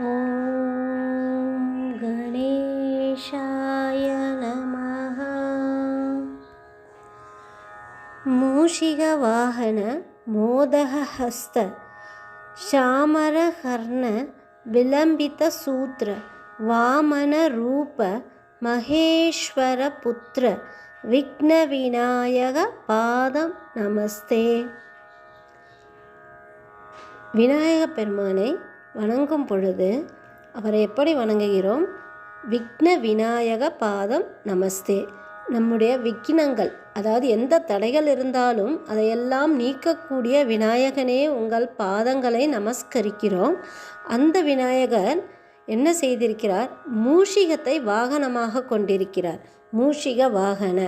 ॐ गणेशाय नमः मूषिकवाहन मोदहस्त श्यामरकर्ण विलम्बितसूत्र वामनरूप महेश्वरपुत्र விக்னவிநாயக பாதம் நமஸ்தே விநாயக பெருமானை வணங்கும் பொழுது அவரை எப்படி வணங்குகிறோம்? விக்ன விநாயக பாதம் நமஸ்தே. நம்முடைய விக்னங்கள் அதாவது எந்த தடைகள் இருந்தாலும் அதையெல்லாம் நீக்கக்கூடிய விநாயகனே உங்கள் பாதங்களை நமஸ்கரிக்கிறோம். அந்த விநாயகர் என்ன செய்திருக்கிறார்? மூஷிகத்தை வாகனமாக கொண்டிருக்கிறார். மூஷிக வாகன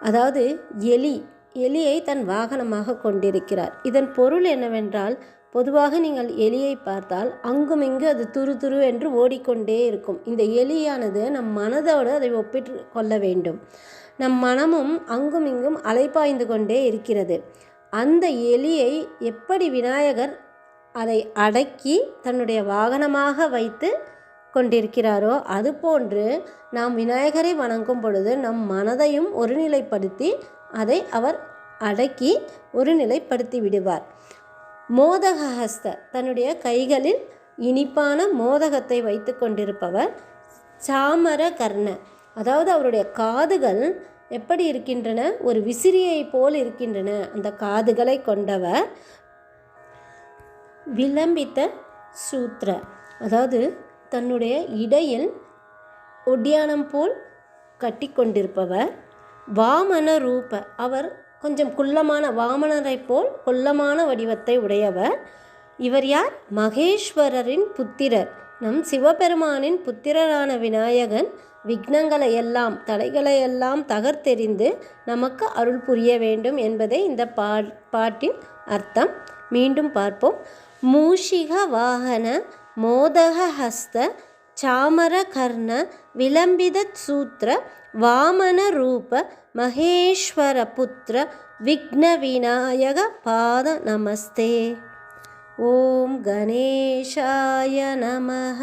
அதாவது எலி எலியை தன் வாகனமாக கொண்டிருக்கிறார். இதன் பொருள் என்னவென்றால் பொதுவாக நீங்கள் எலியை பார்த்தால் அங்குமிங்கு அது துரு துரு என்று ஓடிக்கொண்டே இருக்கும். இந்த எலியானது நம் மனதோடு அதை ஒப்பிட்டு கொள்ள வேண்டும். நம் மனமும் அங்கும் இங்கும் அலைப்பாய்ந்து கொண்டே இருக்கிறது. அந்த எலியை எப்படி விநாயகர் அதை அடக்கி தன்னுடைய வாகனமாக வைத்து கொண்டிருக்கிறாரோ அதுபோன்று நாம் விநாயகரை வணங்கும் பொழுது நம் மனதையும் ஒருநிலைப்படுத்தி அதை அவர் அடக்கி ஒருநிலைப்படுத்தி விடுவார். மோதகஹஸ்த தன்னுடைய கைகளில் இனிப்பான மோதகத்தை வைத்து கொண்டிருப்பவர் சாமர கர்ண அதாவது அவருடைய காதுகள் எப்படி இருக்கின்றன? ஒரு விசிறியை போல் இருக்கின்றன. அந்த காதுகளை கொண்டவர் விளம்பித்த சூத்திர அதாவது தன்னுடைய இடையில் ஒடியானம் போல் கட்டி கொண்டிருப்பவர். வாமன ரூப அவர் கொஞ்சம் குள்ளமான வாமனரை போல் குள்ளமான வடிவத்தை உடையவர். இவர் யார்? மகேஸ்வரரின் புத்திரர். நம் சிவபெருமானின் புத்திரரான விநாயகன் விக்னங்களை எல்லாம் தடைகளை எல்லாம் தகர்த்தெறிந்து நமக்கு அருள் புரிய வேண்டும் என்பதே இந்த பா பாட்டின் அர்த்தம். மீண்டும் பார்ப்போம். மூஷிக வாகன மோதகஹஸ்த ஹஸ்த चामरकर्ण विलम्बितसूत्र वामनरूप महेश्वरपुत्र विघ्नविनायकपादनमस्ते ॐ गणेशाय नमः।